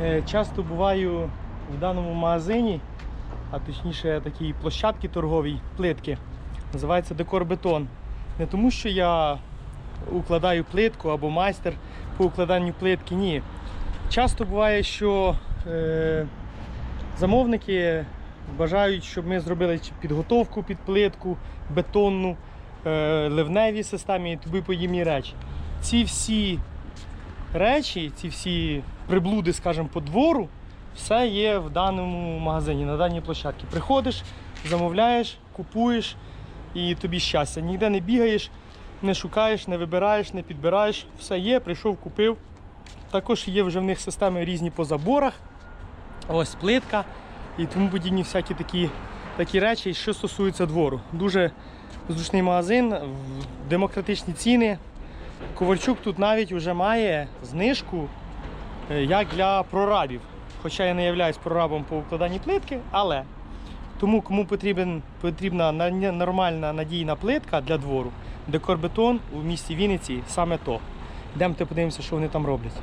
Е, Часто буваю в даному магазині, а точніше такій площадці торговій плитки. Називається Декор Бетон. Не тому, що я укладаю плитку або майстер по укладанню плитки, ні. Часто буває, що е, замовники бажають, щоб ми зробили підготовку під плитку, бетонну, е, ливневі системі і тобі подібні речі. Ці всі речі, ці всі приблуди, скажімо, по двору, все є в даному магазині, на даній площадці. Приходиш, замовляєш, купуєш і тобі щастя. Ніде не бігаєш, не шукаєш, не вибираєш, не підбираєш. Все є, прийшов, купив. Також є вже в них системи різні по заборах. Ось плитка і тому подібні всякі такі, такі речі, що стосується двору. Дуже зручний магазин, демократичні ціни. Ковальчук тут навіть вже має знижку е, як для прорабів. Хоча я не являюсь прорабом по укладанні плитки, але тому кому потрібен, потрібна нормальна надійна плитка для двору, декорбетон у місті Вінниці саме то. Йдемо подивимося, що вони там роблять.